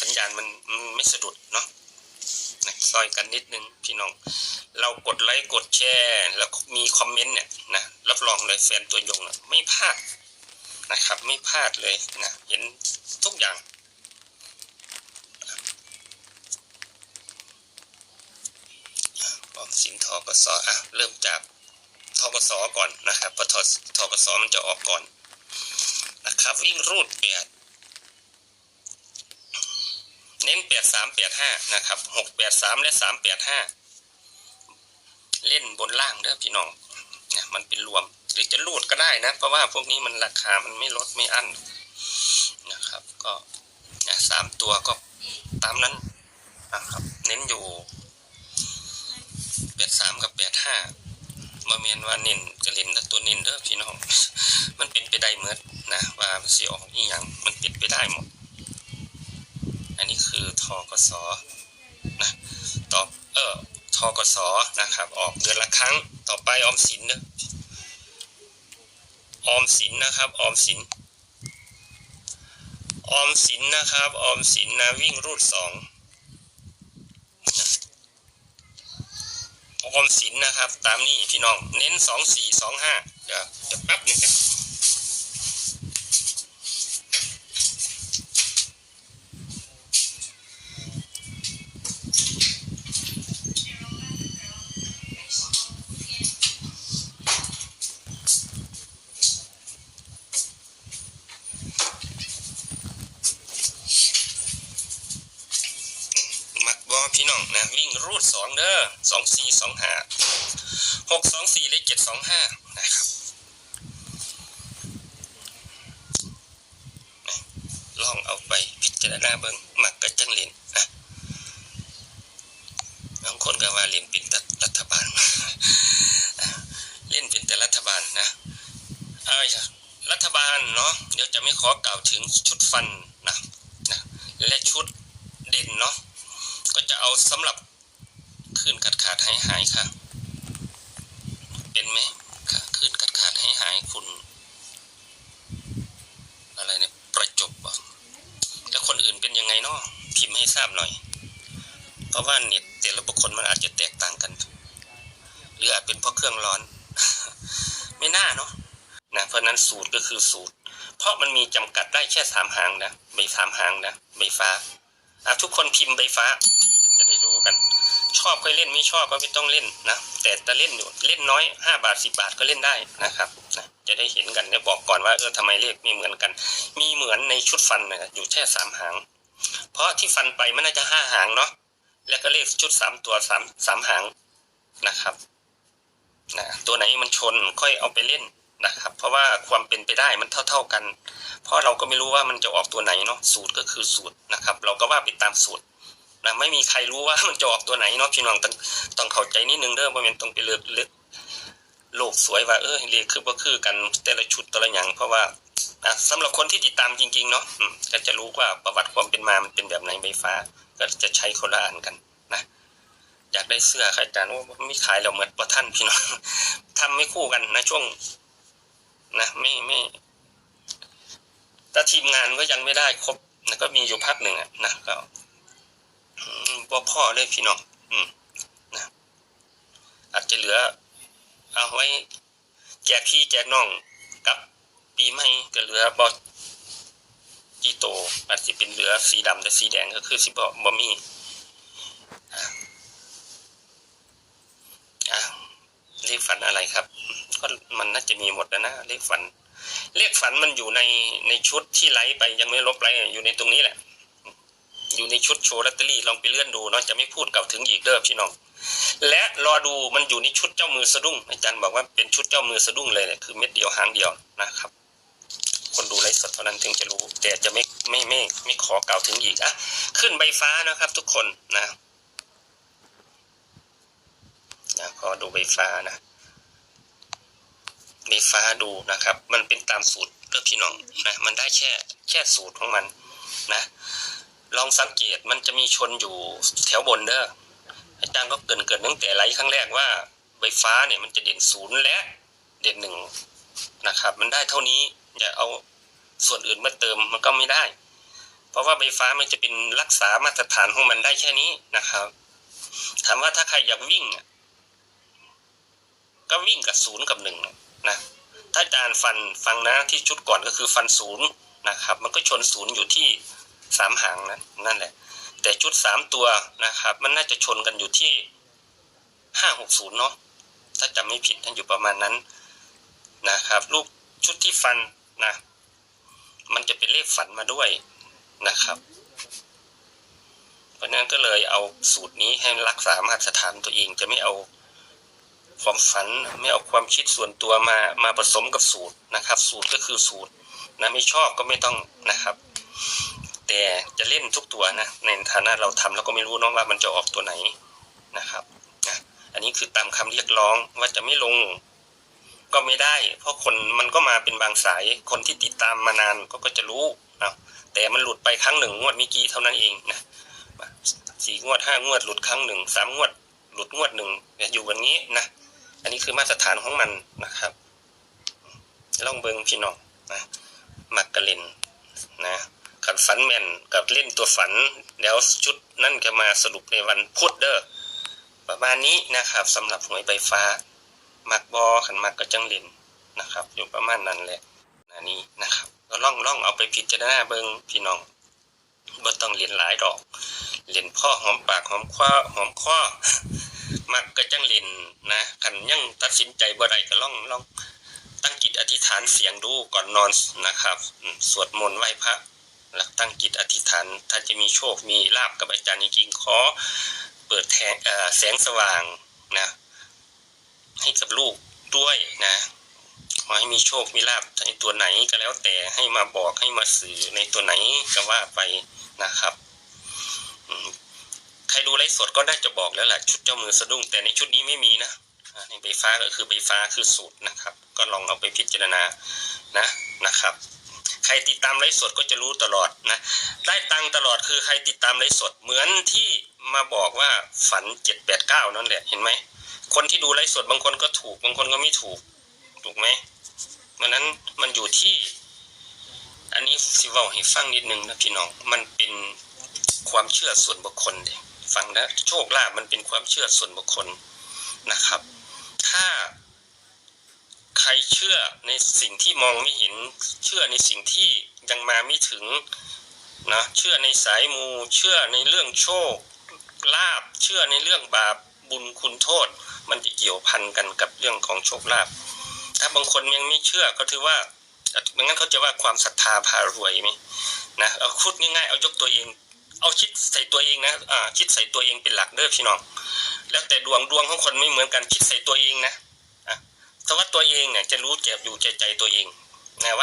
สัญญาณมันมไม่สะดุดเนาะนะซอยกันนิดนึงพี่น้อง เรากดไลค์กดแชร์แล้วมีคอมเมนต์เนี่ยนะรับรองเลยแฟนตัวยงอะไม่พลาดนะครับ ไม่พลาดเลยนะเห็นทุกอย่างออมสินทกสอะเริ่มจากทกสก่อนนะครับพระททกสมันจะออกก่อนนะครับวิ่งรูดแปด เน้นแปดสามแปดห้านะครับหกแปดสามและสามแปดห้าเล่นบนล่างเด้อพี่น้องนะมันเป็นรวม หรือจะรูดก็ได้นะ เพราะว่าพวกนี้มันราคามันไม่ลดไม่อั้นนะครับ ก็นะสามตัวก็ตามนั้นนะครับ เน้นอยู่แปดสามกับแปดห้ามาเมียนว่าน้นกระล่นแล้วตัวน้นเด้อพี่น้อง มันเป็นไปได้เมื่อนะว่ามันสิออกอีหยังมันเป็นไปได้หมด คือทกสนะต่อเออทกสนะครับ ออกเดือนละครั้งต่อไปออมสินนะออมสินนะครับออมสินออมสินนะครับออมสินนะวิ่งรูดสองออมสินนะครับ ตามนี้พี่น้องเน้นสองสี่สองห้าเดี๋ยวเดี๋ยวแป๊บนึงครับมักบอพี่ นะวิ่งรูดสองเด้อสองสี่สองห้าหกสองสี่เลขเจ็ดสองห้านะครับลองเอาไปพิจารณาเบิ้งหมักกับจังเลนนะบางคนก็ว่าเล่นเป็นแต่รัฐบาล เล่นเป็นแต่รัฐบาลนะเอ้ยรัฐบาลเนาะเดี๋ยวจะไม่ขอกล่าวถึงชุดฟันนะนะและชุดเด่นเนาะ ก็จะ เอาสำหรับขึ้นขาดขาดหายหายค่ะ เป็นไหมค่ะขึ้นขาดขาดหายหายคุณ อะไรเนี่ยประจบอะแล้วคนอื่นเป็นยังไงเนาะพิมพ์ให้ทราบหน่อย เพราะว่าเน็ตแต่ละบุคคลมันอาจจะแตกต่างกัน หรืออาจเป็นเพราะเครื่องร้อน ไม่น่าเนาะนะเพราะนั้นสูตรก็คือสูตร เพราะมันมีจำกัดได้แค่สามหางนะใบสามหางนะใบฟ้าทุกคนพิมพ์ใบฟ้า ชอบก็เล่นไม่ชอบก็ไม่ต้องเล่นนะแต่จะเล่นอยู่เล่นน้อยห้าบาทสิบาทก็เล่นได้นะครับนะจะได้เห็นกันเนี่ยบอกก่อนว่าเออทำไมเลขม่เหมือนกัน มีเหมือนในชุดฟันนะอยู่แค่สามหาง เพราะที่ฟันไปมันน่าจะห้าหางเนาะแล้วก็เลขชุดสามตัวสามสามหางนะครับนะตัวไหนมันชนค่อยเอาไปเล่นนะครับ เพราะว่าความเป็นไปได้มันเท่า ๆกัน เพราะเราก็ไม่รู้ว่ามันจะออกตัวไหนเนาะสูตรก็คือสูตรนะครับ เราก็ว่าไปตามสูตร นะไม่มีใครรู้ว่ามันจะออกตัวไหนเนาะพี่น้องต้องต้องเข้าใจนิดนึงเด้อว่ามันต้องไปเลือกเลือกโลกสวยว่าเออเลขคือบ่คือกันแต่ละชุดแต่ละอย่างเพราะว่าอะสำหรับคนที่ติดตามจริง ๆ เนาะก็จะรู้ว่าประวัติความเป็นมามันเป็นแบบไหนใบฟ้า ก็จะใช้คนละอันกันนะอยากได้เสื้อใครจานว่าไม่ขายเราเหมือนประท่านพี่น้องทำไม่คู่กันนะช่วง นะไม่ไม่แต่ทีมงานก็ยังไม่ได้ครบนะก็มีอยู่พักหนึ่งอะนะก็ บ่พ่อเลยพี่น้องอืมนะอาจจะเหลือ เอาไว้ แจกพี่แจกน้องกับ ปีใหม่ก็เหลือบอจีโตอาจจะเป็นเหลือสีดำแต่สีแดงก็คือสิบบ่มีอ่อะเลขฝันอะไรครับ ก็มันน่าจะมีหมดแล้วนะเลขฝัน เลขฝันมันอยู่ในในชุดที่ไลฟ์ไปยังไม่ลบไลฟ์อยู่ในตรงนี้แหละ อยู่ในชุดโชว์ลอตเตอรี่ลองไปเลื่อนดูเนาะจะไม่พูดเก่าถึงอีกเด้อพี่น้อง และรอดูมันอยู่ในชุดเจ้ามือสะดุ้งอาจารย์บอกว่าเป็นชุดเจ้ามือสะดุ้งเลยเนี่ยคือเม็ดเดียวหางเดียวนะครับ คนดูไลฟ์สดเท่านั้นถึงจะรู้ แต่จะไม่ไม่ไม่ไม่ขอกล่าวถึงอีกอะขึ้นใบฟ้านะครับ ทุกคนนะนะขอดูใบฟ้านะใบฟ้าดูนะครับ มันเป็นตามสูตรเลือพี่น้องนะมันได้แค่แค่สูตรของมันนะ ลองสังเกตมันจะมีชนอยู่แถวบนเด้ออาจารย์ก็เกินเกินตั้งแต่ไลฟ์ครั้งแรกว่าใบฟ้าเนี่ยมันจะเด่นศูนย์และเด่นหนึ่งนะครับ มันได้เท่านี้อย่าเอาส่วนอื่นมาเติมมันก็ไม่ได้ เพราะว่าใบฟ้ามันจะเป็นรักษามาตรฐานของมันได้แค่นี้นะครับถามว่าถ้าใครอยากวิ่งก็วิ่งกับศูนย์กับหนึ่งนะถ้าอาจารย์ฟันฟังนะที่ชุดก่อนก็คือฟันศูนย์นะครับ มันก็ชนศูนย์อยู่ที่ สามหางนะนั่นแหละ แต่ชุดสามตัวนะครับ มันน่าจะชนกันอยู่ที่ห้าหกศูนย์เนาะถ้าจำไม่ผิดนั่นอยู่ประมาณนั้นนะครับ ลูกชุดที่ฟันนะ มันจะเป็นเลขฝันมาด้วยนะครับ เพราะฉะนั้นก็เลยเอาสูตรนี้ให้รักษามาตรฐานตัวเองจะไม่เอาความฝันไม่เอาความคิดส่วนตัวมามาผสมกับสูตรนะครับ สูตรก็คือสูตรนะไม่ชอบก็ไม่ต้องนะครับ แต่จะเล่นทุกตัวนะในฐานะเราทำเราก็ไม่รู้น้องว่ามันจะออกตัวไหนนะครับนะอันนี้คือตามคำเรียกร้องว่าจะไม่ลง ก็ไม่ได้ เพราะคนมันก็มาเป็นบางสายคนที่ติดตามมานานก็ก็จะรู้เอาแต่มันหลุดไปครั้งหนึ่งงวดเมื่อกี้เท่านั้นเองนะสี่งวดห้างวดหลุดครั้งหนึ่งสามงวด หลุดงวดหนึ่งอยู่แบบนี้นะอันนี้คือมาตรฐานของมันนะครับล่องเบิงพี่น้องนะมักกะเล่นนะ ขันฝันแม่นกับเล่นตัวฝัน แล้วชุดนั่นก็มาสรุปในวันพุธเด้อประมาณนี้นะครับสำหรับหวยใบฟ้า มักบอขันมักก็จังเล่นนะครับ อยู่ประมาณนั้นแหละอันนี้นะครับก็ล่องล่องเอาไปพิจารณาเบิงพี่น้องบ่ต้องเรียนหลายดอกเรียนพ่อหอมปากหอมคว้าหอมคอมักก็จังเล่นนะขันยังตัดสินใจบ่ได้ก็ล่องล่องตั้งจิตอธิษฐานเสียงดูก่อนนอนนะครับ สวดมนต์ไหว้พระ แล้วตั้งจิตอธิษฐานถ้าจะมีโชคมีลาบกับอาจารย์จริงๆขอเปิดแทงแสงสว่างนะให้กับลูกด้วยนะขอให้มีโชคมีลาบในตัวไหนก็แล้วแต่ให้มาบอกให้มาสื่อในตัวไหนก็ว่าไปนะครับใครดูไลฟ์สดก็น่าจะบอกแล้วแหละชุดเจ้ามือสะดุ้งแต่ในชุดนี้ไม่มีนะในใบฟ้าก็คือใบฟ้าคือสูตรนะครับ ก็ลองเอาไปพิจารณานะนะครับ ใครติดตามไลฟ์สดก็จะรู้ตลอดนะได้ตังตลอดคือใครติดตามไลฟ์สดเหมือนที่มาบอกว่าฝันเจ็ดแปดเก้านั่นแหละเห็นไหมคนที่ดูไลฟ์สดบางคนก็ถูกบางคนก็ไม่ถูกถูกไหมมันนั้นมันอยู่ที่ อันนี้สิว่าให้ฟังนิดนึงนะพี่น้องมันเป็นความเชื่อส่วนบุคคลเด้ฟังนะโชคลาภมันเป็นความเชื่อส่วนบุคคลนะครับ ถ้า ใครเชื่อในสิ่งที่มองไม่เห็น เชื่อในสิ่งที่ยังมาไม่ถึงนะเชื่อในสายมู เชื่อในเรื่องโชคลาภเชื่อในเรื่องบาปบุญคุณโทษ มันจะเกี่ยวพันกันกับเรื่องของโชคลาภถ้าบางคนยังไม่เชื่อก็ถือว่าไม่งั้นเขาจะว่าความศรัทธาพารวยไหมนะเอาคุดง่ายๆเอายกตัวเอง เอาคิดใส่ตัวเองนะอ่าคิดใส่ตัวเองเป็นหลักเด้อพี่น้อง แล้วแต่ดวงดวงของคนไม่เหมือนกันคิดใส่ตัวเองนะ แต่ว่าตัวเองเนี่ยจะรู้เจ็บอยู่ใจใจตัวเองนะว่า